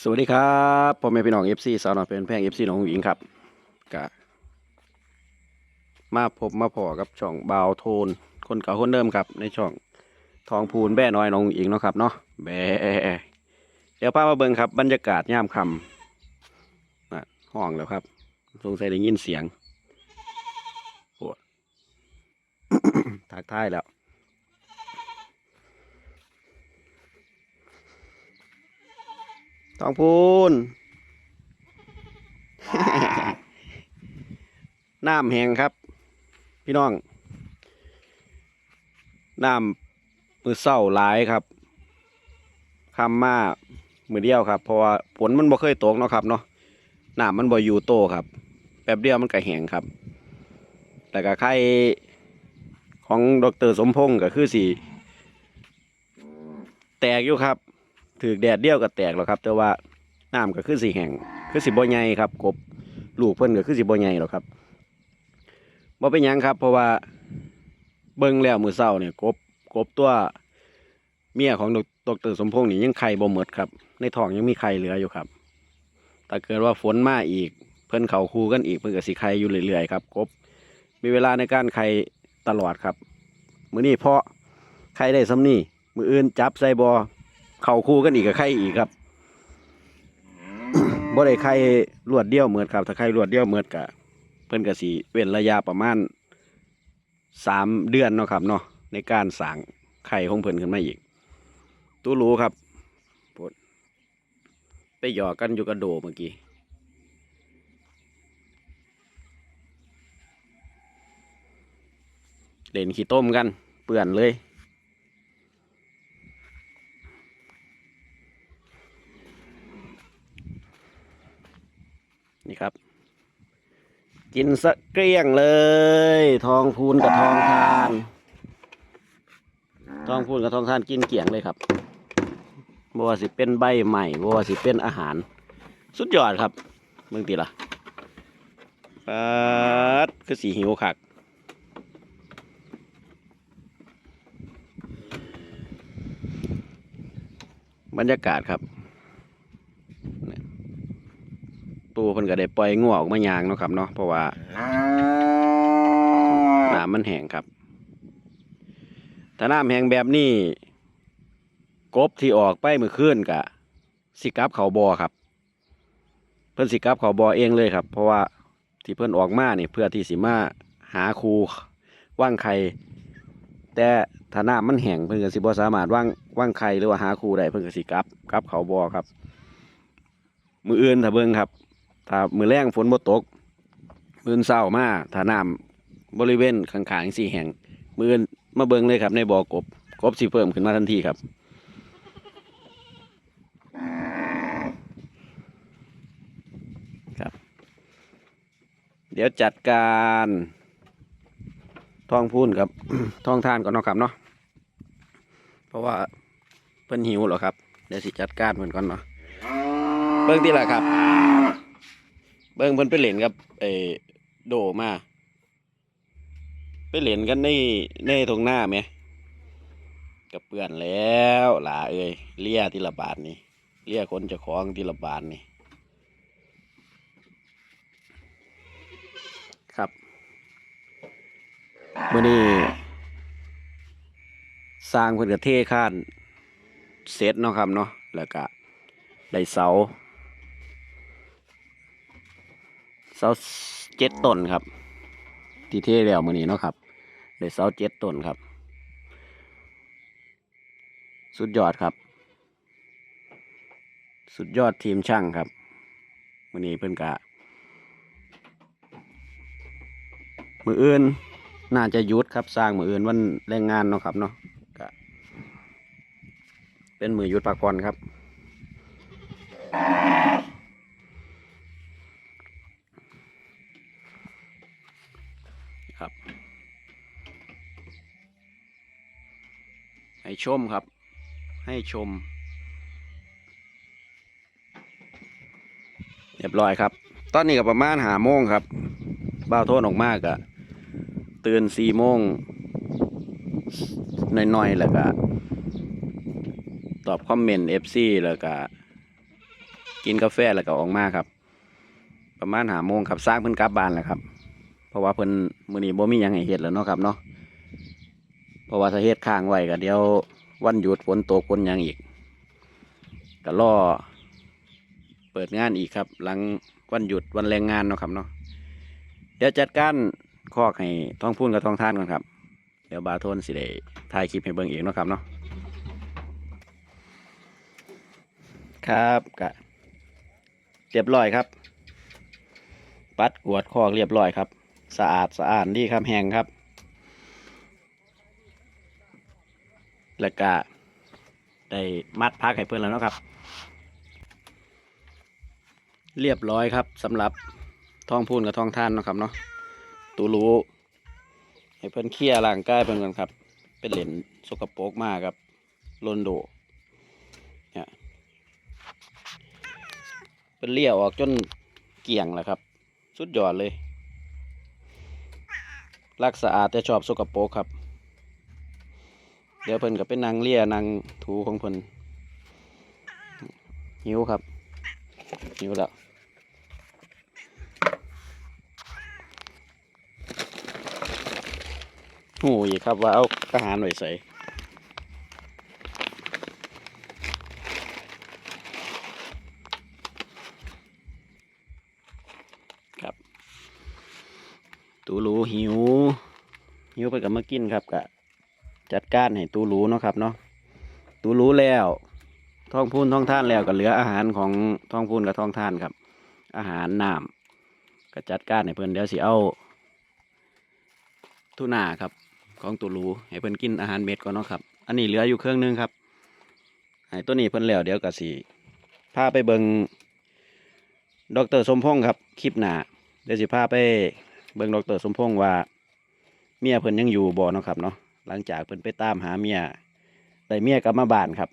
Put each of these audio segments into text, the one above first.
สวัสดีครับพ่อแม่พี่น้องเอฟซีสาวน้อยเป็นแพงเอฟซีน้องหญิงครับกะมาพบมาพอกับช่องบาวโทน คนเก่าคนเดิมครับ ในช่องทองพูนแบ่น้อยน้องหญิงเนาะครับเนาะแบเดี๋ยวพามาเบิ่งครับ บรรยากาศย่ามคำนะห้องแล้วครับสงสัยได้ยินเสียงโอ้ทักทายแล้ว ทองพูนน้ำแห้งครับ พี่น้อง น้ำมือเศร้าหลายครับคำมามือเดียวครับ เพราะว่าฝนมันบ่เคยตกเนาะครับเนาะน้ำมันบ่อยู่โตครับ แป๊บเดียวมันก็แห้งครับ แต่ก็ไข่ของดรสมพงศ์ก็คือสีแตกอยู่ครับ ถือแดดเดียวก็แตกแล้วครับ แต่ว่าน้ำก็คือสีแห้งคือสีบ่ใหญ่ครับกบลูกเพิ่นก็คือสีบ่ใหญ่หรอกครับบ่เป็นยังครับ เพราะว่าเบิ่งแล้วมือเศร้าเนี่ยกบกบตัวเมียของดรสมพงษ์นี่ยังไข่บ่หมดครับ ในท้องยังมีไข่เหลืออยู่ครับถ้าเกิดว่าฝนมาอีก เพิ่นเขาคูกันอีกเพิ่นก็สิไข่อยู่เรื่อยๆครับกบมีเวลาในการไข่ตลอดครับ มื้อนี้เพาะไข่ได้ซ้ำนี่มืออื่นจับใส่บ่ เข่าคู่กันอีกกับไข่อีกครับบ่ได้ไข่รวดเดียวเหมือนครับ ถ้าไข่รวดเดียวเหมือนกะเพิ่นก็สิเว้นระยะประมาณสามเดือนเนาะครับเนาะในการสร้างไข่ของเพิ่นขึ้นมาอีก ตู้รู้ครับปวดไปหยอกกันอยู่กระโดเมื่อกี้เล่นขี้ต้มกัน เปื่อนเลย นี่ครับ กินสะเกลี้ยงเลย ทองพูนกับทองทาน ทองพูนกับทองทานกินเกลี่ยงเลยครับบัวาสิเป็นใบใหม่บัวาสิเป็นอาหาร สุดยอดครับเมืองตีละปัดคือสีหิวคักบรรยากาศครับ ปู เพิ่นก็ได้ปล่อยงัวออกมายางเนาะครับเนาะเพราะว่าน้ำมันแห้งครับถ้าน้ำแห้งแบบนี้กบที่ออกไปเมื่อคืนกะสิกลับเขาบอครับ เพิ่นสิกลับเขาบอเองเลยครับ เพราะว่าที่เพิ่นออกมานี่เพื่อที่สิมาหาครูว่างไข่แต่ถ้าน้ำมันแห้งเพิ่นก็สิบ่สามารถว่างว่างไข่หรือว่าหาครูได้เพิ่นก็สิกลับกลับเขาบอครับ มืออื่นถ้าเบิ่งครับ ถ้ามือแรงฝนบ่ตก มืออื่นเศร้ามาถ้าน้ำบริเวณข้างๆสี่แห้งมืออื่นมาเบิ่งเลยครับ ในบ่อกบกบสิเพิ่มขึ้นมาทันทีครับครับ เดี๋ยวจัดการทองพูนครับทองทานก่อนเนาะครับเนาะเพราะว่าเพิ่นหิวเหรอครับ เดี๋ยวสิจัดการเพิ่นก่อนเนาะเบิ่งที่ละครับ เบิ่งเพิ่นไปเล่นกับไอ้โดมา ไปเล่นกันในในทงหน้าไหมกับเปื่อนแล้วหล่าเอ้ยเลียที่ละบาทนี่เลียคนจะคล้าของที่ละบาทนี่ครับมื่อนี้สร้างเพิ่นกระเท่ข้านเสร็จเนาะครับเนาะแล้วก็ได้เสา เสาเจ็ดต้นครับ ที่เทแล้วมือนี้เนาะครับได้เสาเจ็ดต้นครับ สุดยอดครับ สุดยอดทีมช่างครับมือนี้เพิ่นกะมืออื่นน่าจะยุดครับสร้างมืออื่นวันแรงงานเนาะครับเนาะเป็นมือยุดพักผ่อนครับ ครับ ให้ชมครับ ให้ชม เรียบร้อยครับ ตอนนี้ก็ประมาณหาโมงครับบ้าโทนออกมากอะตื่นสี่โมงหน่อยๆแล้วก็ตอบคอมเมนต์เอฟซีแล้วก็กินกาแฟแล้วก็ออกมาครับ ประมาณหาโมงครับสร้างเพิ่นกลับบ้านแล้วครับ ราะว่าเพิ่นมื้อนี้บ่มีหยังให้เฮ็ดแล้วเนาะครับเนาะเพราะว่าถ้าเฮ็ดค้างไว้ก็เดี๋ยววันหยุดฝนตกฝนหยังอีกก็รอเปิดงานอีกครับ หลังวันหยุดวันแรงงานเนาะครับเนาะเดี๋ยวจัดการคอกให้ท้องพูนกับท้องท่านก่อนครับ เดี๋ยวบาโทนสิได้ถ่ายคลิปให้เบิ่งอีกเนาะครับเนาะครับก็เรียบร้อยครับ ปัดกวดคอกเรียบร้อยครับ สะอาดสะอาดดีครับแห้งครับ แล้วก็ได้มัดพักให้เพื่อนแล้วเนาะครับ เรียบร้อยครับสำหรับท้องพูนกับท้องท่านนะครับเนาะตูรู้ให้เพื่อนเคลียร์ร่างกายเพื่อนกันครับ เป็นเหรียญสกปรกมากครับลนโดเนี่ยเป็นเลี่ยออกจนเกี่ยงแล้วครับ สุดยอดเลย รักสะอาดแต่ชอบสกปรกครับ เดี๋ยวเพิ่นกับเป็นนางเลี่ยนางถูของเพิ่นหิวครับหิวแล้วหูอีกครับว่าเอาอาหารไว้ใส่ ตูรูหิว หิวไปกับมากินครับกะจัดการให้ตูรูเนาะครับเนาะตูรูแล้วท้องพูนท้องท่านแล้วก็เหลืออาหารของท้องพูนกับท้องท่านครับ อาหารน้ำก็จัดการให้เพิ่นเดี๋ยวสิเอาทุนาครับ ของตูรูให้เพิ่นกินอาหารเม็ดก่อนเนาะครับ อันนี้เหลืออยู่เครื่องนึงครับให้ตัวนี้เพิ่นแล้วเดี๋ยวก็สิพาไปเบิงดรสมพงศ์ครับ คลิปหน้าเดี๋ยวสิพาไป เบิ่งดรสมพงษ์ว่า เมียเพิ่นยังอยู่บ่เนาะครับเนาะหลังจากเพิ่นไปตามหาเมียได้เมียกลับมาบ้านครับ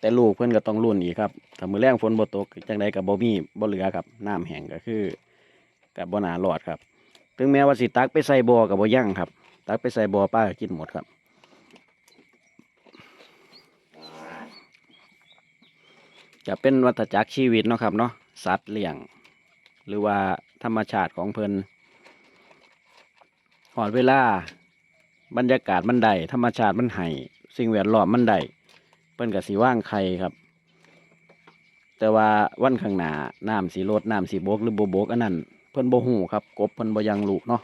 แต่ลูกเพิ่นก็ต้องรุ่นอีกครับถ้ามือแรงฝนบ่ตกจังไดก็บบ่มีบ่เหลือครับน้ำแห้งก็คือก็บ่น่ารอดครับ ถึงแม้ว่าสิตักไปใส่บ่อก็บ่ยั่งครับ ตักไปใส่บ่อป้าก็กินหมดครับจะเป็นวัฏจักรชีวิตเนาะครับเนาะสัตว์เลี้ยง หรือว่า ธรรมชาติของเพิ่นหอดเวลา บรรยากาศมันได้ธรรมชาติมันให้สิ่งแวดล้อมมันได้เพิ่นก็สิว่างไข่ครับ แต่ว่าวันข้างหน้าน้ำสีลดน้ำสีโบกหรือโบ่บกอันนั้นเพิ่นบ่ฮู้ครับกบเพิ่นบยังลูกเนาะ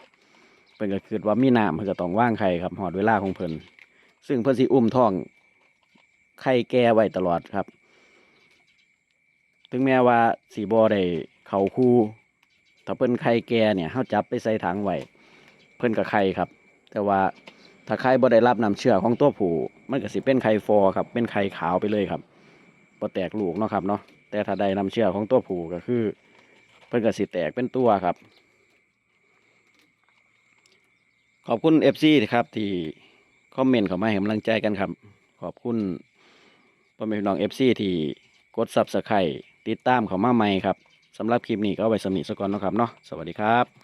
เพิ่นก็คิดว่ามีน้ำเพิ่นก็ต้องว่างไข่ครับหอดเวลาของเพิ่นซึ่งเพิ่นสิอุ้มท้องไข่แก่ไว้ตลอดครับ ถึงแม้ว่าสีบอได้เขาคู่ ถ้าเพิ่นไข่แก่เนี่ยเฮาจับไปใส่ถังไว้เพิ่นกับไข่ครับ แต่ว่าถ้าไข่บ่ได้รับน้ำเชื่อของตัวผู้มันก็สิเป็นไข่ฟอครับ เป็นไข่ขาวไปเลยครับบ่แตกลูกเนาะครับเนาะแต่ถ้าได้น้ำเชื่อของตัวผู้ก็คือ เพิ่นก็สิแตกเป็นตัวครับ ขอบคุณ FC ครับที่คอมเมนต์เข้ามาให้กำลังใจกันครับ ขอบคุณพ่อแม่พี่น้อง FC ที่กด Subscribe ติดตามเข้ามาใหม่ครับ สำหรับคลิปนี้ก็เอาไว้สมิสก่อนนะครับเนาะสวัสดีครับ